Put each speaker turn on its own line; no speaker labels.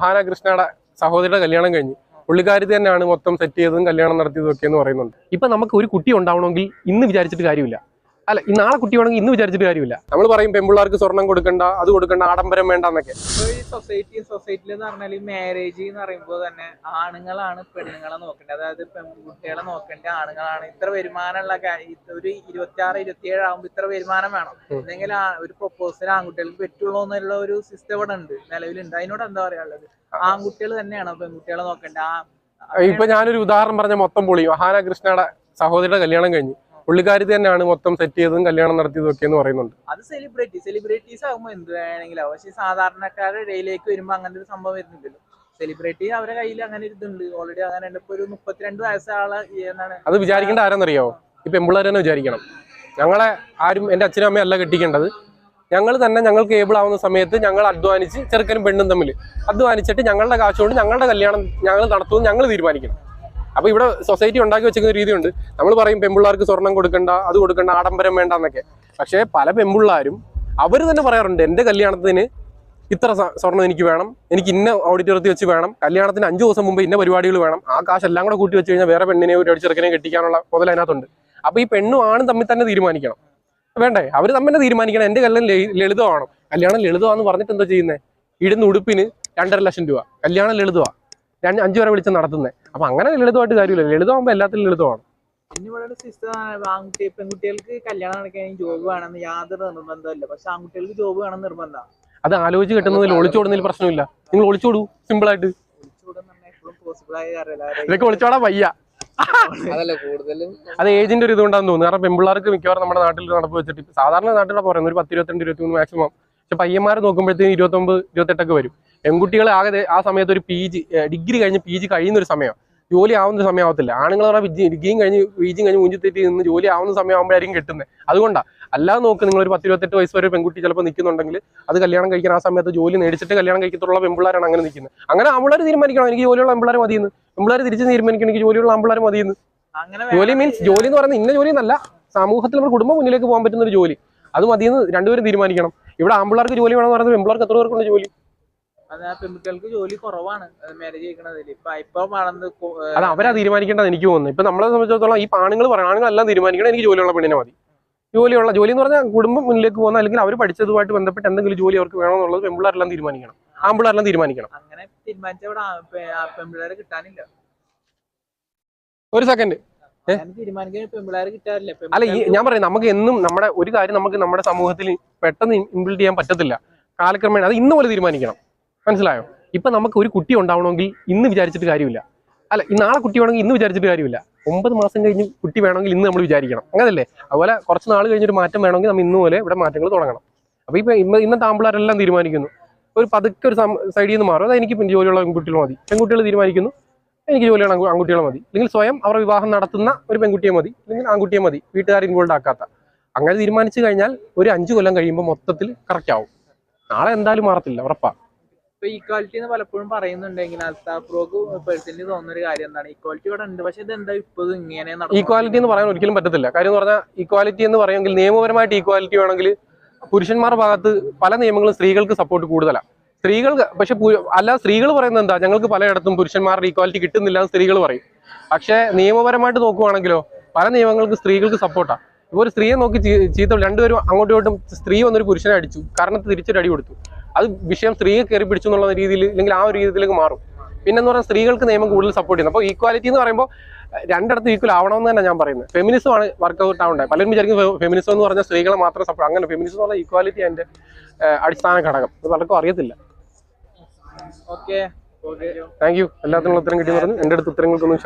ഹാന കൃഷ്ണയുടെ സഹോദരിയുടെ കല്യാണം കഴിഞ്ഞു പുള്ളിക്കാരി തന്നെയാണ് മൊത്തം സെറ്റ് ചെയ്തതും കല്യാണം നടത്തിയതും ഒക്കെ എന്ന് പറയുന്നുണ്ട്. ഇപ്പൊ നമുക്ക് ഒരു കുട്ടി ഉണ്ടാവണമെങ്കിൽ ഇന്ന് വിചാരിച്ചിട്ട് കാര്യമില്ല. അല്ല ഈ നാളെ കുട്ടി വേണമെങ്കിൽ ഇന്ന് വിചാരിച്ചിട്ട് കാര്യമില്ല. നമ്മൾ പറയും പെൺപിള്ളേർക്ക് സ്വർണം കൊടുക്കണ്ട അത് കൊടുക്കണ്ട ആഡംബരം വേണ്ട എന്നൊക്കെ
ഈ സൊസൈറ്റി സൊസൈറ്റിയിൽ എന്ന് പറഞ്ഞാൽ മാരേജ് എന്ന് പറയുമ്പോൾ തന്നെ ആണുങ്ങളാണ് പെണ്ണുങ്ങളെ നോക്കേണ്ടത് അതായത് പെൺകുട്ടികളെ നോക്കേണ്ട ആണുങ്ങളാണ്. ഇത്ര വരുമാനമുള്ള ഒരു ഇരുപത്തി ആറ് ഇരുപത്തിയേഴ് ആകുമ്പോൾ ഇത്ര വരുമാനം വേണം. അല്ലെങ്കിൽ ഒരു പ്രൊപ്പോസൽ ആൺകുട്ടികൾക്ക് പറ്റുള്ളൂ എന്നുള്ള ഒരു സിസ്റ്റം ഇവിടെ ഉണ്ട് നിലവിലുണ്ട്. അതിനോട് എന്താ പറയാനുള്ളത്? ആൺകുട്ടികൾ തന്നെയാണ് പെൺകുട്ടികളെ നോക്കേണ്ടത് ആ
ഇപ്പൊ ഞാനൊരു ഉദാഹരണം പറഞ്ഞ മൊത്തം പൊളിയും ഹാന കൃഷ്ണയുടെ സഹോദരിയുടെ കല്യാണം കഴിഞ്ഞു. പുള്ളിക്കാരി തന്നെയാണ് മൊത്തം സെറ്റ് ചെയ്തതും കല്യാണം നടത്തിയതും ഒക്കെ എന്ന് പറയുന്നുണ്ട്.
അത് സെലിബ്രിറ്റി സെലിബ്രിറ്റീസ് ആകുമ്പോൾ എന്ത് വേണമെങ്കിലും പക്ഷേ സാധാരണക്കാരുടെ ഇടയിലേക്ക് വരുമ്പോൾ അങ്ങനെ ഒരു സംഭവം വരുന്നില്ലല്ലോ. സെലിബ്രിറ്റി അവരുടെ കയ്യിൽ അങ്ങനെ ഒരു ഇതുണ്ട്. ഓൾറെഡി അങ്ങനെ ഉണ്ട് ഇപ്പൊ ഒരു മുപ്പത്തിരണ്ട് വയസ്സാളെ എന്നാണ്
അത് വിചാരിക്കേണ്ട ആരെന്നറിയോ? ഈ പെമ്പിള്ളേർ തന്നെ വിചാരിക്കണം. ഞങ്ങളെ ആരും എന്റെ അച്ഛനും അമ്മയല്ല അല്ല കെട്ടിക്കേണ്ടത്. ഞങ്ങൾ തന്നെ ഞങ്ങൾക്ക് ഏബിൾ ആവുന്ന സമയത്ത് ഞങ്ങൾ അധ്വാനിച്ച് ചെറുക്കനും പെണ്ണും തമ്മിൽ അധ്വാനിച്ചിട്ട് ഞങ്ങളുടെ കാശ് കൊണ്ട് ഞങ്ങളുടെ കല്യാണം ഞങ്ങൾ നടത്തുമെന്ന് ഞങ്ങൾ തീരുമാനിക്കണം. അപ്പൊ ഇവിടെ സൊസൈറ്റി ഉണ്ടാക്കി വെച്ചിരിക്കുന്ന രീതിയുണ്ട്. നമ്മൾ പറയും പെമ്പിള്ളാർക്ക് സ്വർണം കൊടുക്കണ്ട അത് കൊടുക്കണ്ട ആഡംബരം വേണ്ട എന്നൊക്കെ പക്ഷേ പല പെമ്പിള്ളാരും അവർ തന്നെ പറയാറുണ്ട് എന്റെ കല്യാണത്തിന് ഇത്ര സ്വർണം എനിക്ക് വേണം എനിക്ക് ഇന്ന ഓഡിറ്റോറിയത്തിൽ വെച്ച് വേണം കല്യാണത്തിന് അഞ്ച് ദിവസം മുമ്പ് ഇന്ന പരിപാടികൾ വേണം ആ കാശ് എല്ലാം കൂടെ കൂട്ടി വെച്ച് കഴിഞ്ഞാൽ വേറെ പെണ്ണിനെ ഒരു അടിച്ചിറക്കിനെ കെട്ടിക്കാനുള്ള മുതൽ അതിനകത്തുണ്ട്. അപ്പൊ ഈ പെണ്ണും ആണും തമ്മിൽ തന്നെ തീരുമാനിക്കണം. വേണ്ടേ? അവർ തമ്മിൽ തന്നെ തീരുമാനിക്കണം എന്റെ കല്യാണം ലയി- ലളിതമാണോ? കല്യാണം ലളിതമാണെന്ന് പറഞ്ഞിട്ട് എന്താ ചെയ്യുന്നത് ഇടുന്ന ഉടുപ്പിന് രണ്ടര ലക്ഷം രൂപ കല്യാണം ലളിതമാ. രണ്ട് അഞ്ചു വരെ വിളിച്ച് നടത്തുന്നത് അപ്പൊ അങ്ങനെ ലളിതമായിട്ട് കാര്യമില്ല. ലളിതമാകുമ്പോൾ എല്ലാത്തിലും ലളിതമാണ്.
പിന്നെ ഇവിടെ സിസ്റ്റം ആൺകുട്ടി പെൺകുട്ടികൾക്ക് കല്യാണം നടക്കാൻ ജോബ് വേണമെന്ന് യാതൊരു നിർബന്ധമല്ല പക്ഷെ ആൺകുട്ടികൾക്ക് ജോബ് വേണം നിർബന്ധം.
അത് ആലോചിച്ച് കിട്ടുന്നതിൽ ഒളിച്ചോടുന്നതിൽ പ്രശ്നമില്ല. നിങ്ങൾ ഒളിച്ചോടൂ സിമ്പിൾ ആയിട്ട്.
എപ്പോഴും പോസിബിൾ ആയ കാര്യമല്ല.
ഇതൊക്കെ ഒളിച്ചോടാൻ വയ്യ.
അതല്ല കൂടുതലും
അത് ഏജിന്റെ ഒരു ഇതുകൊണ്ടാന്ന് തോന്നുന്നു. കാരണം പെമ്പിള്ളാർക്ക് മിക്കവാറും നമ്മുടെ നാട്ടിൽ നടപ്പ് വെച്ചിട്ട് സാധാരണ നാട്ടിലെ പറയുന്നത് ഒരു പത്ത് ഇരുപത്തിരണ്ട് ഇരുപത്തി മൂന്ന് മാക്സിമം പക്ഷെ പയ്യന്മാരെ നോക്കുമ്പോഴത്തേക്കും ഇരുപത്തൊമ്പത് ഇരുപത്തെട്ടൊക്കെ വരും. പെൺകുട്ടികൾ ആകെ ആ സമയത്ത് ഒരു പി ജി ഡിഗ്രി കഴിഞ്ഞ് പി ജി കഴിയുന്ന ഒരു സമയം ജോലി ആവുന്ന ഒരു സമയമാവത്തില്ല ആണുങ്ങൾ പറഞ്ഞാൽ ഡിഗ്രിയും കഴിഞ്ഞ് പി ജിയും കഴിഞ്ഞ് മുഞ്ചിത്തെറ്റി നിന്ന് ജോലി ആവുന്ന സമയമാകുമ്പോഴായിരിക്കും കിട്ടുന്നത്. അതുകൊണ്ടാണ് അല്ലാതെ നോക്ക് നിങ്ങൾ ഒരു പത്ത് ഇരുപത്തെട്ട് വയസ്സ് വരെ പെൺകുട്ടി ചിലപ്പോൾ നിൽക്കുന്നുണ്ടെങ്കിൽ അത് കല്യാണം കഴിക്കാൻ ആ സമയത്ത് ജോലി മേടിച്ചിട്ട് കല്യാണം കഴിക്കത്തുള്ള പെൺപിള്ളേരാണ് അങ്ങനെ നിൽക്കുന്നത് അങ്ങനെ ആമ്പിള്ളേർ തീരുമാനിക്കണം? എനിക്ക് ജോലിയുള്ള പെൺപിള്ളേർ മതിയെന്ന്. പെൺപിള്ളേർ തിരിച്ച് തീരുമാനിക്കണം എനിക്ക് ജോലിയുള്ള ആമ്പിള്ളേർ മതിയെന്ന്. ജോലി മീൻസ് ജോലി എന്ന് പറയുന്നത് ഇന്ന ജോലി എന്നല്ല സമൂഹത്തിൽ നമ്മുടെ കുടുംബം മുന്നിലേക്ക് പോകാൻ പറ്റുന്ന ഒരു ജോലി. അത് മതിയെന്ന് രണ്ടുപേരും തീരുമാനിക്കണം. ഇവിടെ ആമ്പിള്ളേർക്ക് ജോലി വേണമെന്ന് പറയുന്നത് പെമ്പിള്ളേർക്ക് എത്ര പേർക്കുണ്ട് ജോലി?
പെൺകുട്ടികൾക്ക് ജോലി കുറവാണ്. മാരേജ്
അത് അവരാ തീരുമാനിക്കേണ്ടത് എനിക്ക് തോന്നുന്നു. ഇപ്പൊ നമ്മളെ സംബന്ധിച്ചിടത്തോളം ഈ ആണുങ്ങൾ പറയണം. ആണുങ്ങളെല്ലാം തീരുമാനിക്കണം. എനിക്ക് ജോലിയുള്ള പെണ്ണിനെ മതി. ജോലിയുള്ള ജോലി എന്ന് പറഞ്ഞാൽ കുടുംബം മുന്നിലേക്ക് പോകുന്ന അല്ലെങ്കിൽ അവർ പഠിച്ചതുമായിട്ട് ബന്ധപ്പെട്ട് എന്തെങ്കിലും ജോലി അവർക്ക് വേണമെന്നുള്ളത് പെമ്പിള്ളേരെല്ലാം തീരുമാനിക്കണം. ആമ്പിള്ളേരെല്ലാം തീരുമാനിക്കണം.
അങ്ങനെ തീരുമാനിച്ച പെൺപിള്ളേരെ കിട്ടാനില്ല.
ഒരു സെക്കൻഡ് അല്ല ഈ ഞാൻ പറയുന്നത് നമുക്ക് എന്നും നമ്മുടെ ഒരു കാര്യം നമുക്ക് നമ്മുടെ സമൂഹത്തിൽ പെട്ടെന്ന് ഇംപ്ലിറ്റ് ചെയ്യാൻ പറ്റത്തില്ല. കാലക്രമേണ അത് ഇന്ന് പോലെ തീരുമാനിക്കണം. മനസ്സിലായോ? ഇപ്പൊ നമുക്ക് ഒരു കുട്ടി ഉണ്ടാവണമെങ്കിൽ ഇന്ന് വിചാരിച്ചിട്ട് കാര്യമില്ല. അല്ല നാളെ കുട്ടി വേണമെങ്കിൽ ഇന്ന് വിചാരിച്ചിട്ട് കാര്യമില്ല. ഒമ്പത് മാസം കഴിഞ്ഞ് കുട്ടി വേണമെങ്കിൽ ഇന്ന് നമ്മൾ വിചാരിക്കണം. അങ്ങനല്ലേ? അതുപോലെ കുറച്ച് നാൾ കഴിഞ്ഞൊരു മാറ്റം വേണമെങ്കിൽ നമ്മൾ ഇന്ന് പോലെ ഇവിടെ മാറ്റങ്ങൾ തുടങ്ങണം. അപ്പൊ ഇപ്പൊ ഇന്ന് ഇന്നത്തെ ആമ്പിളാരെല്ലാം തീരുമാനിക്കുന്നു. ഒരു പതുക്കെ ഒരു സൈഡിൽ നിന്ന് മാറും. അത് എനിക്ക് പിന്നെ ജോലിയുള്ള പെൺകുട്ടികൾ മതി. പെൺകുട്ടികൾ തീരുമാനിക്കുന്നു. എനിക്ക് ജോലി ചെയ്യണം ആൺകുട്ടികളെ മതി. അല്ലെങ്കിൽ സ്വയം അവർ വിവാഹം നടത്തുന്ന ഒരു പെൺകുട്ടിയെ മതി. അല്ലെങ്കിൽ ആൺകുട്ടിയെ മതി. വീട്ടുകാർ ഇൻവോൾവ് ആക്കാത്ത. അങ്ങനെ തീരുമാനിച്ചു കഴിഞ്ഞാൽ ഒരു അഞ്ചു കൊല്ലം കഴിയുമ്പോൾ മൊത്തത്തിൽ കറക്റ്റ് ആവും. നാളെ എന്തായാലും മാറത്തില്ല. ഉറപ്പാ.
ഇപ്പൊ ഈക്വാലിറ്റി എന്ന് പലപ്പോഴും പറയുന്നുണ്ടെങ്കിൽ പേഴ്സണലി തോന്നുന്ന ഒരു കാര്യം എന്താണ്? ഈക്വാലിറ്റി ഇവിടെ ഉണ്ട്. പക്ഷെ ഇതെന്താ ഇപ്പോഴും ഇങ്ങനെ
ഈക്വാലിറ്റി എന്ന് പറയാൻ ഒരിക്കലും പറ്റത്തില്ല. കാര്യം എന്ന് പറഞ്ഞാൽ ഈക്വാലിറ്റി എന്ന് പറയുമെങ്കിൽ നിയമപരമായിട്ട് ഈക്വാലിറ്റി വേണമെങ്കിൽ പുരുഷന്മാരുടെ ഭാഗത്ത് പല നിയമങ്ങളും സ്ത്രീകൾക്ക് സപ്പോർട്ട് കൂടുതലാണ് സ്ത്രീകൾക്ക് പക്ഷെ അല്ല സ്ത്രീകൾ പറയുന്നത് എന്താ? ഞങ്ങൾക്ക് പലയിടത്തും പുരുഷന്മാരുടെ ഈക്വാലിറ്റി കിട്ടുന്നില്ല എന്ന് സ്ത്രീകൾ പറയും. പക്ഷേ നിയമപരമായിട്ട് നോക്കുവാണെങ്കിലോ പല നിയമങ്ങൾക്ക് സ്ത്രീകൾക്ക് സപ്പോർട്ടാണ് ഇപ്പോൾ ഒരു സ്ത്രീയെ നോക്കി ചീത്ത രണ്ടുപേരും അങ്ങോട്ടും ഇങ്ങോട്ടും സ്ത്രീ വന്നൊരു പുരുഷനെ അടിച്ചു. കാരണം തിരിച്ചൊരു അടി കൊടുത്തു. അത് വിഷയം സ്ത്രീയെ കയറി പിടിച്ചു എന്നുള്ള രീതിയിൽ അല്ലെങ്കിൽ ആ ഒരു രീതിയിലേക്ക് മാറും. പിന്നെന്ന് പറഞ്ഞാൽ സ്ത്രീകൾക്ക് നിയമം കൂടുതൽ സപ്പോർട്ട് ചെയ്യുന്നു. അപ്പോൾ ഈക്വാലിറ്റി എന്ന് പറയുമ്പോൾ രണ്ടിടത്ത് ഈക്വൽ ആവണമെന്ന് തന്നെ ഞാൻ പറയുന്നത്. ഫെമിനിസം ആണ് വർക്കൗട്ട് ആവേണ്ടത് പലരും വിചാരിക്കും ഫെമിനിസം എന്ന് പറഞ്ഞാൽ സ്ത്രീകളെ മാത്രം സപ്പോർട്ട് അങ്ങനെ ഫെമിനിസം എന്ന് പറഞ്ഞാൽ ഈക്വാലിറ്റി അതിന്റെ അടിസ്ഥാന ഘടകം. അത് പലർക്കും അറിയത്തില്ല.
ഓക്കെ.
താങ്ക് യു എല്ലാത്തിനുള്ള ഉത്തരം കിട്ടിയെന്ന് പറഞ്ഞു. എന്റെ അടുത്ത് ഉത്തരങ്ങൾക്കൊന്നും